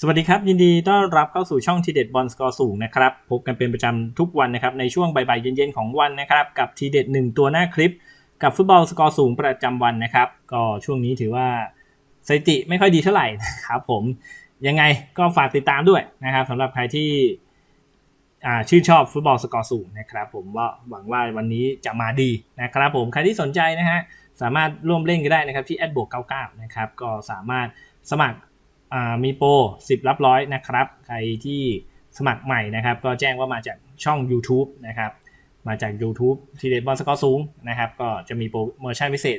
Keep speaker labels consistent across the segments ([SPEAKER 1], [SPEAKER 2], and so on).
[SPEAKER 1] สวัสดีครับ ยินดีต้อนรับเข้าสู่ช่องทีเด็ดบอลสกอร์สูงนะครับ พบกันเป็นประจำทุกวันนะครับ ในช่วงบ่ายๆเย็นๆของวันนะครับ กับทีเด็ดหนึ่งตัวหน้าคลิป กับฟุตบอลสกอร์สูงประจำวันนะครับ ก็ช่วงนี้ถือว่าสถิติไม่ค่อยดีเท่าไหร่นะครับผมยังไงก็ฝากติดตามด้วยนะครับสำหรับใครที่ชื่นชอบฟุตบอลสกอร์สูงนะครับผมว่าหวังว่าวันนี้จะมาดีนะครับผมใครที่สนใจนะฮะสามารถร่วมเล่นก็ได้นะครับที่แอดบวก99นะครับก็สามารถสมัคร มีโปร10 รับร้อยนะครับ ใครที่สมัครใหม่นะครับ ก็แจ้งว่ามาจากช่อง YouTube นะครับ มาจาก YouTube ทีเด็ดบอลสกอร์สูงนะครับ ก็จะมีโปรโมชั่นพิเศษ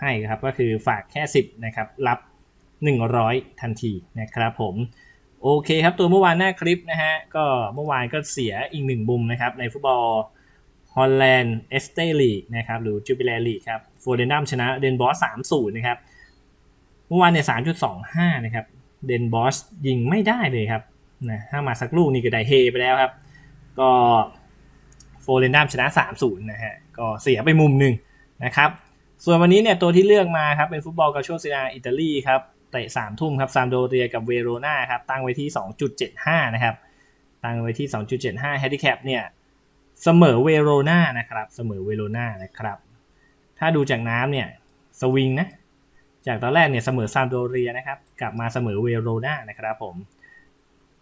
[SPEAKER 1] ให้ครับ ก็คือฝากแค่ 10 นะครับ รับ 100 ทันทีนะครับผมโอเคครับตัวเมื่อวานหน้าคลิปนะฮะก็เมื่อวานก็เสียอีกหนึ่งมุมนะครับในฟุตบอลฮอลแลนด์เอสเตลีกนะครับหรือจูบิเลลีกครับโฟเดนัมชนะเดนบอส3-0นะครับเมื่อวานเนี่ย3.25นะครับ เดนบอสยิงไม่ได้เลยครับนะถ้ามาสักลูกนี่ก็ได้เฮไปแล้วครับ ก็โฟเรนดัมชนะ 3-0 นะฮะ ก็เสียไปมุมหนึ่งนะครับ ส่วนวันนี้เนี่ยตัวที่เลือกมาครับเป็นฟุตบอลกาโชซีนาอิตาลีครับเตะ3ทุ่มครับซามโดเรียกับเวโรนาครับตั้งไว้ที่ 2.75 นะครับ ตั้งไว้ที่ 2.75แฮนดิแคปเนี่ยเสมอเวโรนานะครับ เสมอเวโรนานะครับ ถ้าดูจากน้ำเนี่ยสวิงนะ จากตอนแรกเนี่ยเสมอซามโดเรียนะครับ กลับมาเสมอเวโรนานะครับผม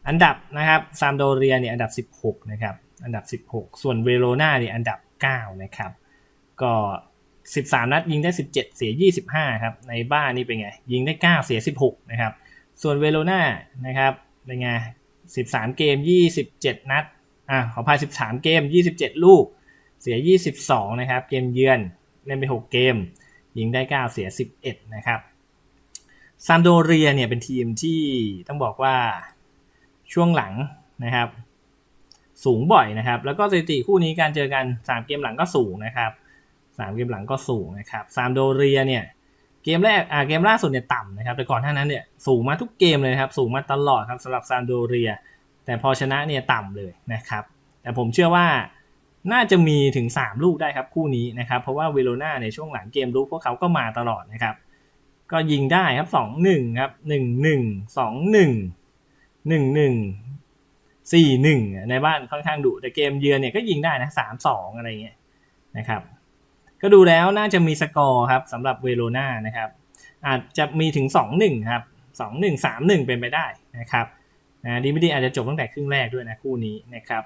[SPEAKER 1] อันดับนะครับซามโดเรียเนี่ยอันดับ 16 นะครับ อันดับ 16 ส่วนเวโรนาเนี่ยอันดับ 9 นะครับ ก็ 13 นัดยิงได้ 17 เสีย 25 ครับ ในบ้านนี่เป็นไง ยิงได้ 9 เสีย 16 นะครับ ส่วนเวโรนานะครับเป็นไง 13 เกม 27 นัด อะขอพาย 13 เกม 27 ลูก เสีย 22 นะครับ เกมเยือนเล่นไป 6 เกม ยิงได้ 9 เสีย 11 นะครับซามโดเรียเนี่ยเป็นทีมที่ต้องบอกว่าช่วงหลังนะครับ สูงบ่อยนะครับ แล้วก็สถิติคู่นี้การเจอกัน 3 เกมหลังก็สูงนะครับ 3 เกมหลังก็สูงนะครับซามโดเรียเนี่ยเกมแรกอ่าเกมล่าสุดเนี่ยต่ำนะครับ แต่ก่อนหน้านั้นเนี่ยสูงมาทุกเกมเลยนะครับ สูงมาตลอดครับสำหรับซามโดเรีย แต่พอชนะเนี่ยต่ำเลยนะครับ แต่ผมเชื่อว่า น่าจะมีถึง 3 ลูกได้ครับคู่นี้นะครับ เพราะว่าเวโรนาในช่วงหลังเกมลุกพวกเขาก็มาตลอดนะครับ ก็ยิงได้ครับ 2-1 ครับ 1-1 2-1 1-1 4-1 ในบ้านค่อนข้างดุแต่เกมเยือนเนี่ยก็ยิงได้นะ 3-2 อะไรเงี้ยนะครับ ก็ดูแล้วน่าจะมีสกอร์ครับสำหรับเวโรนานะครับ อาจจะมีถึง 2-1 ครับ 2-1 3-1 เป็นไปได้นะครับนะดีไม่ดีอาจจะจบตั้งแต่ครึ่งแรกด้วยนะคู่นี้นะครับ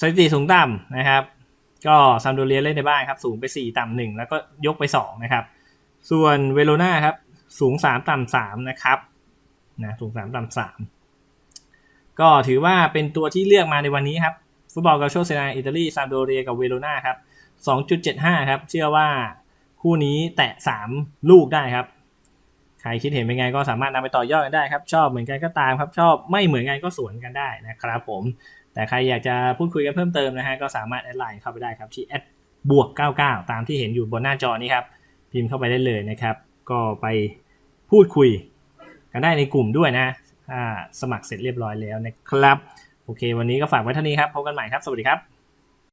[SPEAKER 1] สถิติสูงต่ำนะครับ ก็ซัมโดเรียเล่นในบ้านครับสูงไป 4 ต่ำหนึ่งแล้วก็ยกไป 2 นะครับ ส่วนเวโรนาครับสูง 3 ต่ำสามนะครับนะสูง 3 ต่ำสามก็ถือว่าเป็นตัวที่เลือกมาในวันนี้ครับ ฟุตบอลกาโชเซนาอิตาลีซามโดเรียกับเวโรนาครับ2.75 ครับ เชื่อว่าคู่นี้แตะ 3 ลูกได้ครับ ใครคิดเห็นเป็นไงก็สามารถนำไปต่อยอดกันได้ครับ ชอบเหมือนกันก็ตามครับ ชอบไม่เหมือนกันก็สวนกันได้นะครับผม แต่ใครอยากจะพูดคุยกันเพิ่มเติมนะฮะก็สามารถแอดไลน์เข้าไปได้ครับที่แอดบวก99 ตามที่เห็นอยู่บนหน้าจอนี้ครับ พิมพ์เข้าไปได้เลยนะครับ ก็ไปพูดคุยกันได้ในกลุ่มด้วยนะสมัครเสร็จเรียบร้อยแล้วนะครับ โอเค วันนี้ก็ฝากไว้เท่านี้ครับ พบกันใหม่ครับ สวัสดีครับ